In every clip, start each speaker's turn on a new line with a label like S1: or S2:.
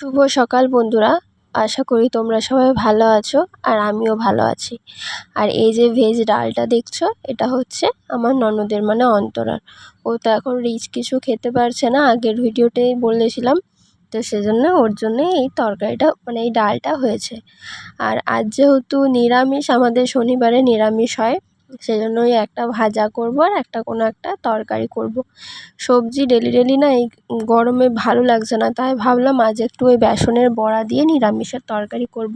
S1: শুভ সকাল বন্ধুরা। আশা করি তোমরা সবাই ভালো আছো আর আমিও ভালো আছি। আর এই যে ভেজ ডালটা দেখছ, এটা হচ্ছে আমার ননদের মানে অন্তরার। ও তো এখন রিচ কিছু খেতে পারছে না, আগের ভিডিওতেই বলেছিলাম। তো সেজন্য ওর জন্য এই তরকারিটা মানে এই ডালটা হয়েছে। আর আজ যেহেতু নিরামিষ, আমাদের শনিবারে নিরামিষ হয়। সেজন্যই একটা ভাজা করব আর একটা কোনো একটা তরকারি করব সবজি ডেলি ডেলি না এই গরমে ভালো লাগছে না, তাই ভাবলাম আজ একটু ওই বেসনের বড়া দিয়ে নিরামিষের তরকারি করব।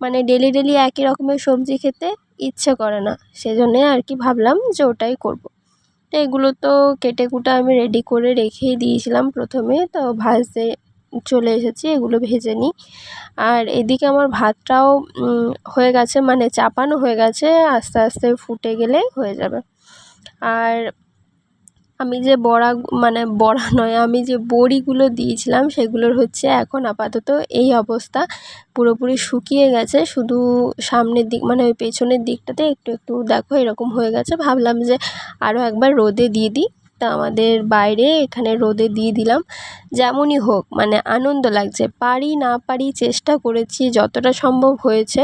S1: মানে ডেলি ডেলি একই রকমের সবজি খেতে ইচ্ছে করে না, সেজন্যে আর কি ভাবলাম যে ওটাই করব। তো এগুলো তো কেটে কুটে আমি রেডি করে রেখেই দিয়েছিলাম প্রথমে, তো ভাজতে চলে এসেছি, এগুলো ভেজে নিই। আর এদিকে আমার ভাতটাও হয়ে গেছে মানে চাপানো হয়ে গেছে, আস্তে আস্তে ফুটে গেলে হয়ে যাবে। আর আমি যে বড়া মানে বড়া নয়, আমি যে বড়িগুলো দিয়েছিলাম, সেগুলোর হচ্ছে এখন আপাতত এই অবস্থা। পুরোপুরি শুকিয়ে গেছে, শুধু সামনের দিক মানে ওই পেছনের দিকটাতে একটু একটু দেখো এরকম হয়ে গেছে। ভাবলাম যে আরও একবার রোদে দিয়ে দিই। তা আমাদের বাইরে এখানে রোদে দিয়ে দিলাম। যেমনই হোক মানে আনন্দ লাগছে। পারি না পারি চেষ্টা করেছি, যতটা সম্ভব হয়েছে।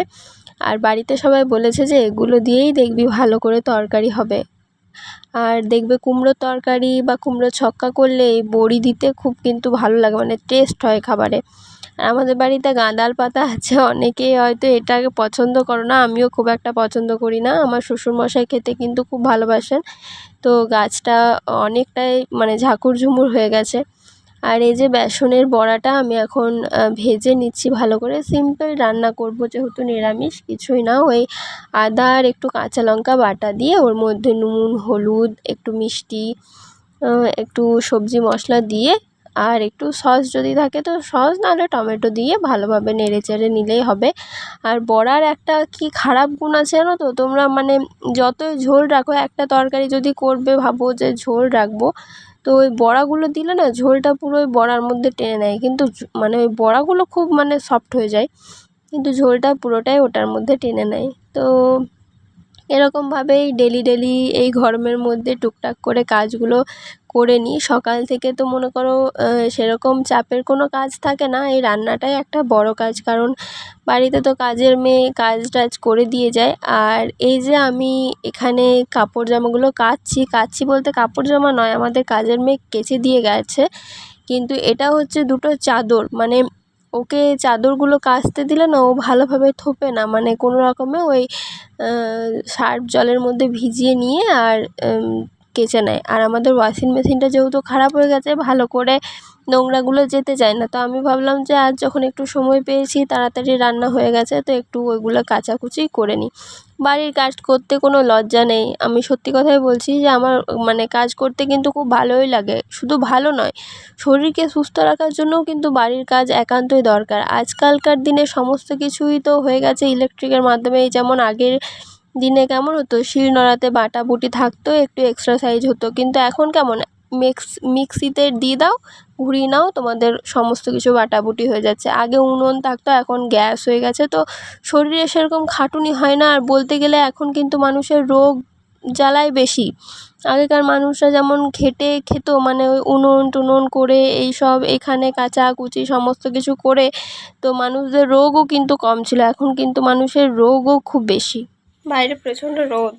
S1: আর বাড়িতে সবাই বলেছে যে এগুলো দিয়েই দেখবি ভালো করে তরকারি হবে। আর দেখবে কুমড়োর তরকারি বা কুমড়ো ছক্কা করলে বড়ি দিতে খুব কিন্তু ভালো লাগে মানে টেস্ট হয় খাবারে। আর আমাদের বাড়িতে গাঁদাল পাতা আছে, অনেকেই হয়তো এটাকে পছন্দ করো না, আমিও খুব একটা পছন্দ করি না। আমার শ্বশুরমশাই খেতে কিন্তু খুব ভালোবাসেন। তো গাছটা অনেকটাই মানে ঝাঁকুর ঝুমুর হয়ে গেছে। আর এই যে বেসনের বড়াটা আমি এখন ভেজে নিচ্ছি ভালো করে। সিম্পল রান্না করব যেহেতু নিরামিষ, কিছুই না। ওই আদা আর একটু কাঁচা লঙ্কা বাটা দিয়ে ওর মধ্যে নুন, হলুদ, একটু মিষ্টি একটু সবজি মশলা দিয়ে আর একটু সস যদি থাকে তো সস, নাহলে টমেটো দিয়ে ভালোভাবে নেড়ে চেড়ে নিলেই হবে। আর বড়ার একটা কি খারাপ গুণ আছে জানো তো? তোমরা মানে যতই ঝোল রাখো, একটা তরকারি যদি করবে, ভাবো যে ঝোল রাখব, তো ওই বড়াগুলো দিলে না ঝোলটা পুরো ওই বড়ার মধ্যে টেনে নেয়। কিন্তু মানে ওই বড়াগুলো খুব মানে সফট হয়ে যায়, কিন্তু ঝোলটা পুরোটাই ওটার মধ্যে টেনে নেয়। তো এরকমভাবেই ডেলি ডেলি এই গরমের মধ্যে টুকটাক করে কাজগুলো করে নিই। সকাল থেকে তো মনে করো সেরকম চাপের কোনো কাজ থাকে না। এই রান্নাটাই একটা বড় কাজ, কারণ বাড়িতে তো কাজের মেয়ে কাজ টাজ করে দিয়ে যায়। আর এই যে আমি এখানে কাপড় জামাগুলো কাচ্ছি কাচ্ছি বলতে কাপড় জামা নয়, আমাদের কাজের মেয়ে কেচে দিয়ে গেছে। কিন্তু এটা হচ্ছে দুটো চাদর মানে ওকে চাদরগুলো কাচতে দিলে না ও ভালোভাবে থোপে না। মানে কোনো রকমে ওই সার্ফ জলের মধ্যে ভিজিয়ে নিয়ে আর কেচে নেয়। আর আমাদের ওয়াশিং মেশিনটা যেহেতু খারাপ হয়ে গেছে, ভালো করে নোংরাগুলো যেতে চায় না। তো আমি ভাবলাম যে আজ যখন একটু সময় পেয়েছি, তাড়াতাড়ি রান্না হয়ে গেছে, তো একটু ওইগুলো কাচাকুচি করে নিই। বাড়ির কাজ করতে কোনো লজ্জা নেই। আমি সত্যি কথাই বলছি যে আমার মানে কাজ করতে কিন্তু খুব ভালোই লাগে। শুধু ভালো নয়, শরীরকে সুস্থ রাখার জন্যও কিন্তু বাড়ির কাজ একান্তই দরকার। আজকালকার দিনে সমস্ত কিছুই তো হয়ে গেছে ইলেকট্রিকের মাধ্যমে যেমন আগের দিনে কেমন হতো? শিল নোড়াতে বাটাবুটি থাকতো, একটু এক্সারসাইজ হতো। কিন্তু এখন কেমন? মিক্স মিক্সিতে দিয়ে দাও, ঘুরিয়ে নাও, তোমাদের সমস্ত কিছু বাটাবুটি হয়ে যাচ্ছে। আগে উনুন থাকতো, এখন গ্যাস হয়ে গেছে। তো শরীরে সেরকম খাটুনি হয় না। আর বলতে গেলে এখন কিন্তু মানুষের রোগ জ্বালাই বেশি। আগেকার মানুষরা যেমন খেটে খেত মানে ওই উনুন টুনুন করে, এই সব এখানে কাচাকুচি সমস্ত কিছু করে, তো মানুষদের রোগও কিন্তু কম ছিল। এখন কিন্তু মানুষের রোগও খুব বেশি। বাইরে প্রচণ্ড রোদ।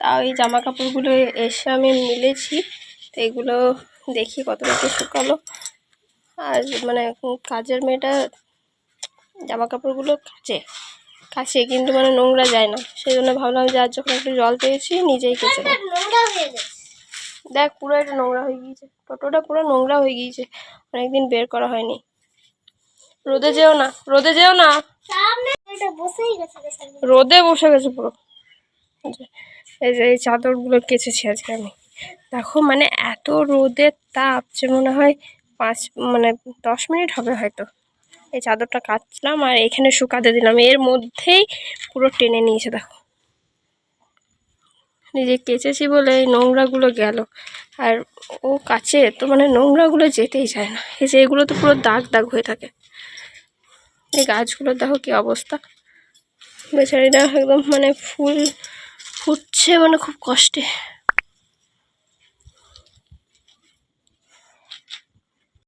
S1: তাও এই জামা কাপড়গুলো এসে আমি মিলেছি, তো এগুলো দেখি কতটা কি শুকালো। আর মানে কাজের মেয়েটা জামা কাপড়গুলো কাচে কাছে কিন্তু মানে নোংরা যায় না। সেই জন্য ভাবলাম যে আর যখন একটু জল পেয়েছি, নিজেই কেচে দেখ, পুরো এটা নোংরা হয়ে গিয়েছে। টোটোটা পুরো নোংরা হয়ে গিয়েছে। অনেকদিন বের করা হয়নি। রোদে যেও না, রোদে যেও না। রোদে বসে গেছে পুরো। এই যে, এই চাদরগুলো কেচেছি আজকে আমি। দেখো মানে এত রোদের তাপ যে মনে হয় পাঁচ মানে দশ মিনিট হবে হয়তো। এই চাদরটা কাচলাম আর এখানে শুকাতে দিলাম। এর মধ্যেই পুরো টেনে নিয়েছে, দেখো। নিজে কেচেছি বলে এই নোংরাগুলো গেল। আর ও কাছে, তো মানে নোংরাগুলো যেতেই চায় না। এই যে, এগুলো তো পুরো দাগ দাগ হয়ে থাকে। এই গাছগুলোর দেখো কি অবস্থা। বেচারিটা একদম মানে ফুল ফুটছে মানে খুব কষ্টে।